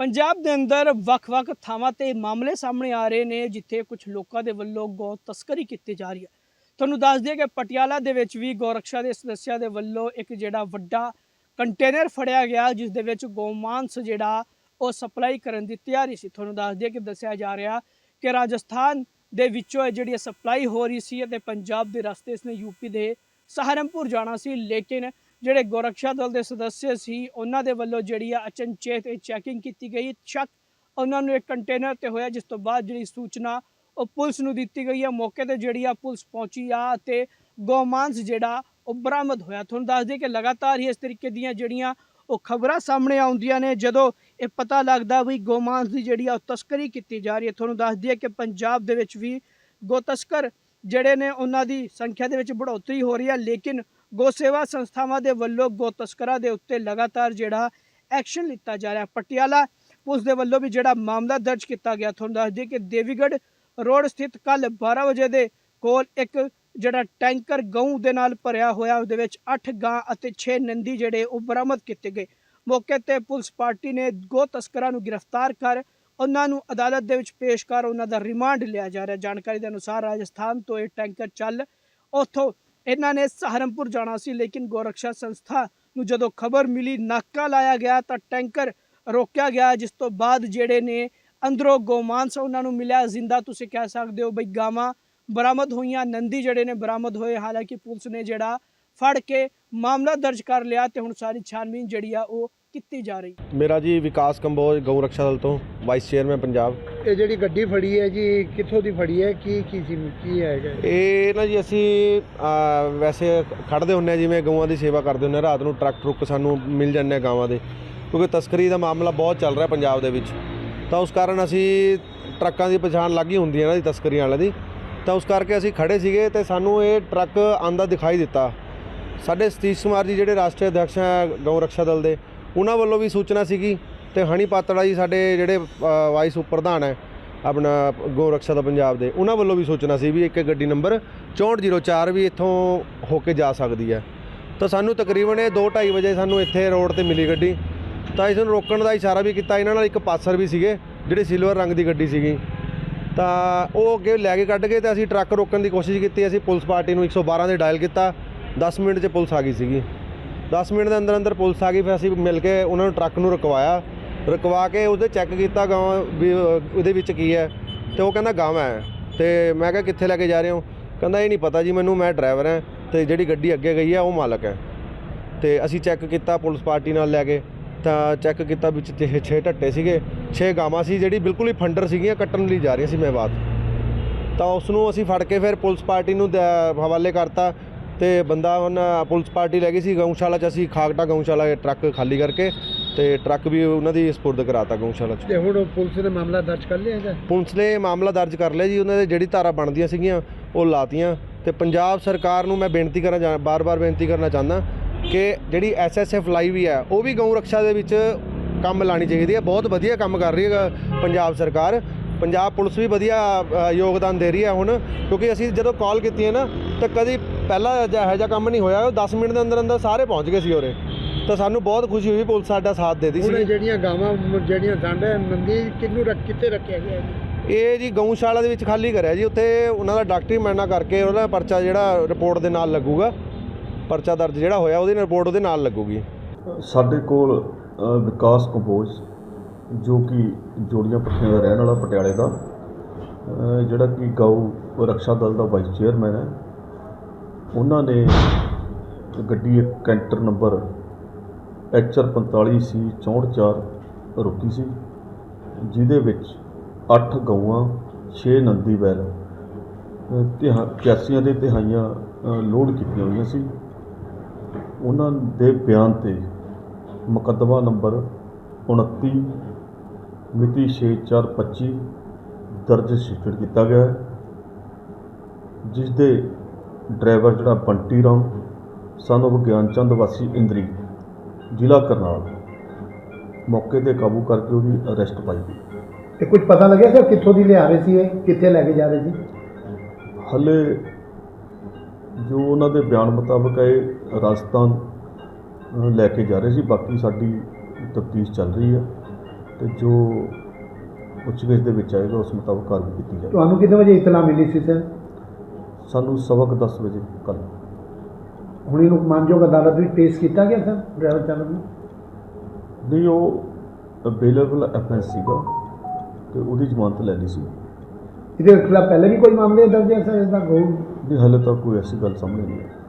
ਪੰਜਾਬ ਦੇ ਅੰਦਰ ਵੱਖ-ਵੱਖ ਥਾਵਾਂ ਤੇ ਮਾਮਲੇ ਸਾਹਮਣੇ ਆ ਰਹੇ ਨੇ, ਜਿੱਥੇ ਕੁਝ ਲੋਕਾਂ ਦੇ ਵੱਲੋਂ ਗੋ ਤਸਕਰੀ ਕੀਤੀ ਜਾ ਰਹੀ ਹੈ। ਤੁਹਾਨੂੰ ਦੱਸ ਦਈਏ ਕਿ ਪਟਿਆਲਾ ਦੇ ਵਿੱਚ ਵੀ ਗੋਰਖਸ਼ਾ ਦੇ ਸਦੱਸਿਆਂ ਦੇ ਵੱਲੋਂ ਇੱਕ ਜਿਹੜਾ ਵੱਡਾ ਕੰਟੇਨਰ ਫੜਿਆ ਗਿਆ, ਜਿਸ ਦੇ ਵਿੱਚ ਗੋਮਾਂਸ ਜਿਹੜਾ ਉਹ ਸਪਲਾਈ ਕਰਨ ਦੀ ਤਿਆਰੀ ਸੀ। ਤੁਹਾਨੂੰ ਦੱਸ ਦਈਏ ਕਿ ਦੱਸਿਆ ਜਾ ਰਿਹਾ ਕਿ ਰਾਜਸਥਾਨ ਦੇ ਵਿੱਚੋਂ ਇਹ ਜਿਹੜੀ ਸਪਲਾਈ ਹੋ ਰਹੀ ਸੀ ਅਤੇ ਪੰਜਾਬ ਦੇ ਰਸਤੇ ਇਸਨੇ ਯੂਪੀ ਦੇ ਸਹਾਰਨਪੁਰ ਜਾਣਾ ਸੀ, ਲੇਕਿਨ ਜਿਹੜੇ ਗੋਰਖਸ਼ਾ ਦਲ ਦੇ ਸਦੱਸਿਆ ਸੀ, ਉਹਨਾਂ ਦੇ ਵੱਲੋਂ ਜਿਹੜੀ ਆ ਅਚਨਚੇਤ ਇਹ ਚੈਕਿੰਗ ਕੀਤੀ ਗਈ। ਸ਼ੱਕ ਉਹਨਾਂ ਨੂੰ ਇੱਕ ਕੰਟੇਨਰ ਤੇ ਹੋਇਆ, ਜਿਸ ਤੋਂ ਬਾਅਦ ਜਿਹੜੀ ਸੂਚਨਾ ਉਹ ਪੁਲਿਸ ਨੂੰ ਦਿੱਤੀ ਗਈ ਆ। ਮੌਕੇ ਤੇ ਜਿਹੜੀ ਆ ਪੁਲਿਸ ਪਹੁੰਚੀ ਆ ਤੇ ਗੋਮਾਂਸ ਜਿਹੜਾ, ਉਹ ਬਰਾਮਦ ਹੋਇਆ। ਤੁਹਾਨੂੰ ਦੱਸ ਦਈਏ ਕਿ ਲਗਾਤਾਰ ਹੀ ਇਸ ਤਰੀਕੇ ਦੀਆਂ ਜਿਹੜੀਆਂ ਉਹ ਖਬਰਾਂ ਸਾਹਮਣੇ ਆਉਂਦੀਆਂ ਨੇ, ਜਦੋਂ ਇਹ ਪਤਾ ਲੱਗਦਾ ਵੀ ਗੋਮਾਂਸ ਦੀ ਜਿਹੜੀ ਆ ਉਹ ਤਸਕਰੀ ਕੀਤੀ ਜਾ ਰਹੀ ਹੈ। ਤੁਹਾਨੂੰ ਦੱਸ ਦਈਏ ਕਿ ਪੰਜਾਬ ਦੇ ਵਿੱਚ ਵੀ ਗੋ ਤਸਕਰ ਜਿਹੜੇ ਨੇ, ਉਹਨਾਂ ਦੀ ਸੰਖਿਆ ਦੇ ਵਿੱਚ ਬੜੋਤਰੀ ਹੋ ਰਹੀ ਹੈ, ਲੇਕਿਨ ਗੋ ਸੇਵਾ ਸੰਸਥਾਵਾਂ ਦੇ ਵੱਲੋਂ ਗੋ ਤਸਕਰਾਂ ਦੇ ਉੱਤੇ ਲਗਾਤਾਰ ਜਿਹੜਾ ਐਕਸ਼ਨ ਲਿੱਤਾ ਜਾ ਰਿਹਾ। ਪਟਿਆਲਾ ਪੁਲਿਸ ਦੇ ਵੱਲੋਂ ਵੀ ਜਿਹੜਾ ਮਾਮਲਾ ਦਰਜ ਕੀਤਾ ਗਿਆ, ਤੁਹਾਨੂੰ ਦੱਸ ਦਈਏ ਕਿ ਦੇਵੀਗੜ੍ਹ ਰੋਡ ਸਥਿਤ ਕੱਲ 12 ਵਜੇ ਦੇ ਕੋਲ ਇੱਕ ਜਿਹੜਾ ਟੈਂਕਰ ਗਊ ਦੇ ਨਾਲ ਭਰਿਆ ਹੋਇਆ, ਉਹਦੇ ਵਿੱਚ 8 ਗਾਂ ਅਤੇ 6 ਨੰਦੀ ਜਿਹੜੇ ਉਹ ਬਰਾਮਦ ਕੀਤੇ ਗਏ। ਮੌਕੇ ਤੇ ਪੁਲਿਸ ਪਾਰਟੀ ਨੇ ਗੋ ਤਸਕਰਾਂ ਨੂੰ ਗ੍ਰਿਫਤਾਰ ਕਰ ਉਹਨਾਂ ਨੂੰ ਅਦਾਲਤ ਦੇ ਵਿੱਚ ਪੇਸ਼ ਕਰ ਉਹਨਾਂ ਦਾ ਰਿਮਾਂਡ ਲਿਆ ਜਾ ਰਿਹਾ। ਜਾਣਕਾਰੀ ਦੇ ਅਨੁਸਾਰ ਰਾਜਸਥਾਨ ਤੋਂ ਇਹ ਟੈਂਕਰ ਚੱਲ ਉੱਥੋਂ ਇਹਨਾਂ ਨੇ ਸਹਾਰਨਪੁਰ ਜਾਣਾ ਸੀ, ਲੇਕਿਨ ਗੋਰਖਸ਼ਾ ਸੰਸਥਾ ਨੂੰ ਜਦੋਂ ਖਬਰ ਮਿਲੀ, ਨਾਕਾ ਲਾਇਆ ਗਿਆ ਤਾਂ ਟੈਂਕਰ ਰੋਕਿਆ ਗਿਆ, ਜਿਸ ਤੋਂ ਬਾਅਦ ਜਿਹੜੇ ਨੇ ਅੰਦਰੋਂ ਗੋਮਾਂਸ ਉਹਨਾਂ ਨੂੰ ਮਿਲਿਆ। ਜ਼ਿੰਦਾ ਤੁਸੀਂ ਕਹਿ ਸਕਦੇ ਹੋ ਬਈ ਗਾਵਾਂ ਬਰਾਮਦ ਹੋਈਆਂ, ਨੰਦੀ ਜਿਹੜੇ ਨੇ ਬਰਾਮਦ ਹੋਏ, ਹਾਲਾਂਕਿ ਪੁਲਿਸ ਨੇ ਜਿਹੜਾ ਫੜ ਕੇ ਮਾਮਲਾ ਦਰਜ ਕਰ ਲਿਆ ਤੇ ਹੁਣ ਸਾਰੀ ਛਾਨਬੀਨ ਜਿਹੜੀ ਆ ਉਹ ਕੀਤੀ ਜਾ ਰਹੀ। ਮੇਰਾ ਜੀ ਵਿਕਾਸ ਕੰਬੋਜ ਗਊ ਰਕਸ਼ਾ ਦਲ ਤੋਂ ਵਾਈਸ ਚੇਅਰਮੈਨ ਪੰਜਾਬ। ਇਹ ਜਿਹੜੀ ਗੱਡੀ ਫੜੀ ਹੈ ਜੀ ਕਿੱਥੋਂ ਦੀ ਫੜੀ ਹੈ? ਕੀ ਕੀ ਸੀ ਕੀ ਹੈਗਾ ਇਹ? ਨਾ ਜੀ ਅਸੀਂ ਅਹ, ਵੈਸੇ ਖੜਦੇ ਹੁੰਨੇ ਆ ਜਿਵੇਂ ਗਊਆਂ ਦੀ ਸੇਵਾ ਕਰਦੇ ਹੁੰਨੇ ਆ ਰਾਤ ਨੂੰ ਟਰੱਕ ਟਰੁੱਕ ਸਾਨੂੰ ਮਿਲ ਜਾਂਦੇ ਆ ਗਾਵਾਂ ਦੇ। ਕਿਉਂਕਿ ਤਸਕਰੀ ਦਾ ਮਾਮਲਾ ਬਹੁਤ ਚੱਲ ਰਿਹਾ ਪੰਜਾਬ ਦੇ ਵਿੱਚ। ਤਾਂ ਉਸ ਕਾਰਨ ਅਸੀਂ ਟਰੱਕਾਂ ਦੀ ਪਛਾਣ ਲੱਗੀ ਹੁੰਦੀ ਹੈ ਨਾ ਦੀ ਤਸਕਰੀ ਵਾਲਿਆਂ ਦੀ। ਤਾਂ ਉਸ ਕਰਕੇ ਅਸੀਂ ਖੜੇ ਸੀਗੇ ਤੇ ਸਾਨੂੰ ਇਹ ਟਰੱਕ ਆਂਦਾ ਦਿਖਾਈ ਦਿੱਤਾ। ਸਾਡੇ ਸਤੀਸ਼ ਕੁਮਾਰ ਜੀ ਜਿਹੜੇ ਰਾਸ਼ਟਰੀ ਅਧਿਕਸ਼ ਹੈ ਗਊ ਰਕਸ਼ਾ ਦਲ ਦੇ, ਉਹਨਾਂ ਵੱਲੋਂ ਵੀ ਸੂਚਨਾ ਸੀਗੀ ਤੇ ਹਣੀ ਪਾਤੜਾ ਜੀ ਸਾਡੇ ਜਿਹੜੇ ਵਾਈਸ ਉਪ ਪ੍ਰਧਾਨ ਹੈ ਆਪਣਾ ਗਊ ਰਕਸ਼ਾ ਦਾ ਪੰਜਾਬ ਦੇ, ਉਹਨਾਂ ਵੱਲੋਂ ਵੀ ਸੂਚਨਾ ਸੀ ਵੀ ਇੱਕ ਗੱਡੀ ਨੰਬਰ 6404 ਵੀ ਇੱਥੋਂ ਹੋ ਕੇ ਜਾ ਸਕਦੀ ਹੈ। ਤਾਂ ਸਾਨੂੰ ਤਕਰੀਬਨ ਇਹ 2:30 ਵਜੇ ਸਾਨੂੰ ਇੱਥੇ ਰੋਡ ਤੇ ਮਿਲੀ ਗੱਡੀ, ਤਾਂ ਇਸ ਨੂੰ ਰੋਕਣ ਦਾ ਇਸ਼ਾਰਾ ਵੀ ਕੀਤਾ, ਇਹਨਾਂ ਨਾਲ ਇੱਕ ਪਾਸਰ ਵੀ ਸੀਗੇ, ਜਿਹੜੇ ਸਿਲਵਰ ਰੰਗ ਦੀ ਗੱਡੀ ਸੀਗੀ। ਤਾਂ ਉਹ ਅੱਗੇ ਲੈ ਕੇ ਕੱਢ ਗਏ ਤੇ ਅਸੀਂ ਟਰੱਕ ਰੋਕਣ ਦੀ ਕੋਸ਼ਿਸ਼ ਕੀਤੀ, ਅਸੀਂ ਪੁਲਿਸ ਪਾਰਟੀ ਨੂੰ 112 ਦੇ ਡਾਇਲ ਕੀਤਾ 10 ਮਿੰਟ 'ਚ ਪੁਲਿਸ ਆ ਗਈ ਸੀਗੀ। 10 ਮਿੰਟ ਦੇ ਅੰਦਰ ਅੰਦਰ ਪੁਲਿਸ ਆ ਗਈ ਫਿਰ ਅਸੀਂ ਮਿਲ ਕੇ ਉਹਨਾਂ ਨੂੰ ਟਰੱਕ ਨੂੰ ਰੁਕਵਾਇਆ। ਰੁਕਵਾ ਕੇ ਉਹਦੇ ਚੈੱਕ ਕੀਤਾ ਗਾਂ ਵੀ ਅਹ, ਉਹਦੇ ਵਿੱਚ ਕੀ ਹੈ। ਤੇ ਉਹ ਕਹਿੰਦਾ ਗਾਵਾਂ ਹੈ। ਤੇ ਮੈਂ ਕਿਹਾ ਕਿੱਥੇ ਲੈ ਕੇ ਜਾ ਰਹੇ ਹੋ? ਕਹਿੰਦਾ ਇਹ ਨਹੀਂ ਪਤਾ ਜੀ ਮੈਨੂੰ ਮੈਂ ਡਰਾਈਵਰ ਹਾਂ ਤੇ ਜਿਹੜੀ ਗੱਡੀ ਅੱਗੇ ਗਈ ਹੈ ਉਹ ਮਾਲਕ ਹੈ। ਤੇ ਅਸੀਂ ਚੈੱਕ ਕੀਤਾ ਪੁਲਿਸ ਪਾਰਟੀ ਨਾਲ ਲੈ ਕੇ। ਤਾਂ ਚੈੱਕ ਕੀਤਾ ਵਿੱਚ ਤੇ 6 ਢੱਟੇ ਸੀਗੇ। 6 ਗਾਵਾਂ ਸੀ ਜਿਹੜੀ ਬਿਲਕੁਲ ਹੀ ਫੰਡਰ ਸੀਗੀਆਂ ਕੱਟਣ ਲਈ ਜਾ ਰਹੀਆਂ ਸੀ ਮੈਂ ਬਾਤ ਤਾਂ ਉਸ ਨੂੰ ਅਸੀਂ ਫੜ ਕੇ ਫਿਰ ਪੁਲਿਸ ਪਾਰਟੀ ਨੂੰ ਦ- ਹਵਾਲੇ ਕਰਤਾ। ਤੇ ਬੰਦਾ ਹੁਣ ਪੁਲਿਸ ਪਾਰਟੀ ਲੈ ਗਈ ਸੀ ਗਊਸ਼ਾਲਾ 'ਚ ਅਸੀਂ ਖਾਗਟਾ ਗਊਸ਼ਾਲਾ ਦੇ ਟਰੱਕ ਖਾਲੀ ਕਰਕੇ ਤੇ ਟਰੱਕ ਵੀ ਉਹਨਾਂ ਦੀ ਸਪੁਰਦ ਕਰਾਤਾ ਗਊਸ਼ਾਲਾ 'ਚ। ਤੇ ਹੁਣ ਪੁਲਿਸ ਨੇ ਮਾਮਲਾ ਦਰਜ ਕਰ ਲਿਆ ਹੈਗਾ ਪੁਲਿਸ ਨੇ ਮਾਮਲਾ ਦਰਜ ਕਰ ਲਿਆ ਜੀ ਉਹਨਾਂ ਦੇ ਜਿਹੜੀ ਧਾਰਾ ਬਣਦੀਆਂ ਸੀਗੀਆਂ ਉਹ ਲਾਤੀਆਂ। ਤੇ ਪੰਜਾਬ ਸਰਕਾਰ ਨੂੰ ਮੈਂ ਬੇਨਤੀ ਕਰਨਾ ਬਾਰ-ਬਾਰ ਬੇਨਤੀ ਕਰਨਾ ਚਾਹੁੰਦਾ ਕਿ ਜਿਹੜੀ ਐਸਐਸਐਫ ਲਾਈ ਵੀ ਹੈ ਉਹ ਵੀ ਗਊ ਰਕਸ਼ਾ ਦੇ ਵਿੱਚ ਕੰਮ ਲਾਣੀ ਚਾਹੀਦੀ ਹੈ। ਬਹੁਤ ਵਧੀਆ ਕੰਮ ਕਰ ਰਹੀ ਹੈ ਪੰਜਾਬ ਸਰਕਾਰ। ਪੰਜਾਬ ਪੁਲਿਸ ਵੀ ਵਧੀਆ ਯੋਗਦਾਨ ਦੇ ਰਹੀ ਹੈ ਹੁਣ ਕਿਉਂਕਿ ਅਸੀਂ ਜਦੋਂ ਕਾਲ ਕੀਤੀ ਹੈ ਨਾ ਤਾਂ ਕਦੀ ਪਹਿਲਾਂ ਇਹੋ ਜਿਹਾ ਕੰਮ ਨਹੀਂ ਹੋਇਆ। ਉਹ 10 ਮਿੰਟ ਦੇ ਅੰਦਰ ਅੰਦਰ ਸਾਰੇ ਪਹੁੰਚ ਗਏ ਸੀ ਉਰੇ। ਤਾਂ ਸਾਨੂੰ ਬਹੁਤ ਖੁਸ਼ੀ ਹੋਈ ਪੁਲਿਸ ਸਾਡਾ ਸਾਥ ਦੇ ਦੀ ਹੁਣ ਸੀ ਜਿਹੜੀਆਂ ਗਾਵਾਂ ਜਿਹੜੀਆਂ ਦੰਡ ਹੈ ਕਿੰਨੂੰ ਰੱਖ ਕਿੱਥੇ ਰੱਖਿਆ ਗਿਆ ਹੈ ਇਹ ਜੀ ਗਊਸ਼ਾਲਾ ਦੇ ਵਿੱਚ ਖਾਲੀ ਕਰਿਆ ਜੀ। ਉੱਥੇ ਉਹਨਾਂ ਦਾ ਡਾਕਟਰੀ ਮੈਨਾ ਕਰਕੇ ਉਹਦਾ ਪਰਚਾ ਜਿਹੜਾ ਰਿਪੋਰਟ ਦੇ ਨਾਲ ਲੱਗੂਗਾ। ਪਰਚਾ ਦਰਜ ਜਿਹੜਾ ਹੋਇਆ ਉਹਦੀ ਰਿਪੋਰਟ ਉਹਦੇ ਨਾਲ ਲੱਗੂਗੀ। ਸਾਡੇ ਕੋਲ ਵਿਕਾਸ ਕੰਬੋਜ ਜੋ ਕਿ ਜੋੜੀਆਂ ਪੱਠੀਆਂ ਦਾ ਰਹਿਣ ਵਾਲਾ ਪਟਿਆਲੇ ਦਾ ਜਿਹੜਾ ਕਿ ਗਊ ਰਕਸ਼ਾ ਦਲ ਦਾ ਵਾਈਸ ਚੇਅਰਮੈਨ ਹੈ ਉਹਨਾਂ ਨੇ ਗੱਡੀ ਇੱਕ ਕੈਂਟਰ ਨੰਬਰ ਐਚਆਰ 45 ਸੀ 64 ਰੁਕੀ ਸੀ ਜਿਹਦੇ ਵਿੱਚ 8 ਗਊਆਂ 6 ਨੰਦੀ ਬੈਲ ਅ, ਤਿਹਾ 81 ਦੇ ਤਿਹਾਈਆਂ ਅ, ਲੋਡ ਕੀਤੀਆਂ ਹੋਈਆਂ ਸੀ। ਉਹਨਾਂ ਦੇ ਬਿਆਨ ਤੇ ਮੁਕੱਦਮਾ ਨੰਬਰ 29 ਮਿਤੀ 6425 ਦਰਜ ਰਜਿਸਟਰਡ ਕੀਤਾ ਗਿਆ ਹੈ ਜਿਸ ਦੇ ਡਰਾਈਵਰ ਜਿਹੜਾ ਬੰਟੀ ਰਾਮ ਸਨ of ਗਿਆਨਚੰਦ ਵਾਸੀ ਇੰਦਰੀ ਜ਼ਿਲ੍ਹਾ ਕਰਨਾਲ ਮੌਕੇ ਤੇ ਕਾਬੂ ਕਰਕੇ ਉਹਦੀ ਅਰੈਸਟ ਪਾਈ ਗਈ। ਤੇ ਕੁਝ ਪਤਾ ਲੱਗਿਆ ਸਰ ਕਿੱਥੋਂ ਦੀ ਲਿਆ ਰਹੇ ਸੀ ਇਹ ਕਿੱਥੇ ਲੈ ਕੇ ਜਾ ਰਹੇ ਸੀ? ਹਲੇ ਜੋ ਉਹਨਾਂ ਦੇ ਬਿਆਨ ਮੁਤਾਬਕ ਇਹ ਰਾਜਸਥਾਨ ਅ, ਲੈ ਕੇ ਜਾ ਰਹੇ ਸੀ ਬਾਕੀ ਸਾਡੀ ਤਫਤੀਸ਼ ਚੱਲ ਰਹੀ ਹੈ। ਤੇ ਜੋ ਪੁੱਛਗਿੱਛ ਦੇ ਵਿੱਚ ਆਏਗਾ ਉਸ ਮੁਤਾਬਕ ਕਾਰਵਾਈ ਕੀਤੀ ਜਾਏਗੀ। ਤੁਹਾਨੂੰ ਕਿੰਨੇ ਵਜੇ ਇਤਲਾ ਮਿਲੀ ਸੀ ਸਰ? ਸਾਨੂੰ ਸਬਕ 10 ਵਜੇ ਕੱਲ। ਹੁਣ ਇਹਨੂੰ ਮਾਨਯੋਗ ਅਦਾਲਤ ਵਿੱਚ ਪੇਸ਼ ਕੀਤਾ ਗਿਆ ਸਰ ਡਰਾਈਵਰ ਚਾਲਕ ਨੂੰ? ਨਹੀਂ ਉਹ ਅਵੇਲੇਬਲ ਐਫਐਸ ਸੀਗਾ ਤੇ ਉਹਦੀ ਜ਼ਮਾਨਤ ਲੈ ਲਈ ਸੀ। ਇਹਦੇ ਖਿਲਾਫ ਪਹਿਲੇ ਵੀ ਕੋਈ ਮਾਮਲੇ ਦਰਜ ਹੈ ਸਰ ਇਸ ਦਾ ਗੋ ਨਹੀਂ ਹਾਲੇ ਤੱਕ ਕੋਈ ਐਸੀ ਗੱਲ ਸਾਹਮਣੇ ਨਹੀਂ ਆਈ।